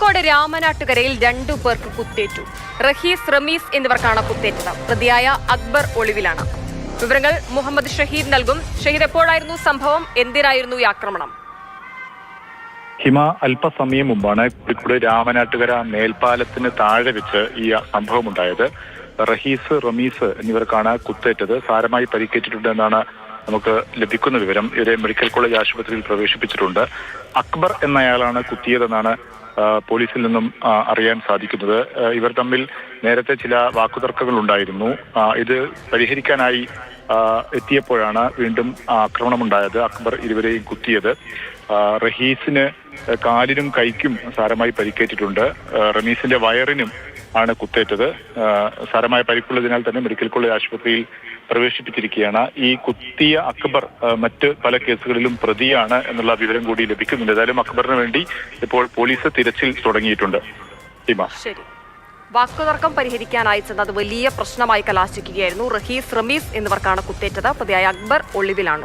കോഴിക്കോട് രാമനാട്ടുകരയിൽ രണ്ടു പേർക്ക് കുത്തേറ്റു. റഹീസ് റമീസ് എന്നിവർക്കാണ് കുത്തേറ്റത്. പ്രതിയായ അക്ബർ ഒളിവിലാണ്. വിവരങ്ങൾ മുഹമ്മദ് ഷഹീദ് നൽകും. ഷഹീദ് എപ്പോഴായിരുന്നു സംഭവം? എന്തിനായിരുന്നു ഈ ആക്രമണം? ഹിമ അല്പസമയം മുമ്പാണ് കോഴിക്കോട് രാമനാട്ടുകര മേൽപ്പാലത്തിന് താഴെ വെച്ച് ഈ സംഭവം ഉണ്ടായത് റഹീസ് റമീസ് എന്നിവർക്കാണ് കുത്തേറ്റത്. സാരമായി പരിക്കേറ്റിട്ടുണ്ടെന്നാണ് നമുക്ക് ലഭിക്കുന്ന വിവരം. ഇവരെ മെഡിക്കൽ കോളേജ് ആശുപത്രിയിൽ പ്രവേശിപ്പിച്ചിട്ടുണ്ട്. അക്ബർ എന്നയാളാണ് കുത്തിയതെന്നാണ് പോലീസിൽ നിന്നും അറിയാൻ സാധിക്കുന്നത്. ഇവർ തമ്മിൽ നേരത്തെ ചില വാക്കുതർക്കങ്ങൾ ഉണ്ടായിരുന്നു ഇത് പരിഹരിക്കാനായി എത്തിയപ്പോഴാണ് വീണ്ടും ആക്രമണമുണ്ടായത്. അക്ബർ ഇരുവരെയും കുത്തിയത്. റഹീസിന് കാലിനും കൈക്കും സാരമായി പരിക്കേറ്റിട്ടുണ്ട്. റമീസിന്റെ വയറിനും ആണ് കുത്തേറ്റത്. സാരമായ പരിക്കുള്ളതിനാൽ തന്നെ മെഡിക്കൽ കോളേജ് ആശുപത്രിയിൽ പ്രവേശിപ്പിച്ചിരിക്കുകയാണ്. ഈ കുത്തിയ അക്ബർ മറ്റ് പല കേസുകളിലും പ്രതിയാണ് എന്നുള്ള വിവരം കൂടി ലഭിക്കുന്നുണ്ട്. ഏതായാലും അക്ബറിന് വേണ്ടി ഇപ്പോൾ പോലീസ് തിരച്ചിൽ തുടങ്ങിയിട്ടുണ്ട്. ശരി. വാക്കുതർക്കം പരിഹരിക്കാനായി ചെന്നത് വലിയ പ്രശ്നമായി കലാശിക്കുകയായിരുന്നു. റഹീസ് റമീസ് എന്നിവർക്കാണ് കുത്തേറ്റത്. പ്രതിയായ അക്ബർ ഒളിവിലാണ്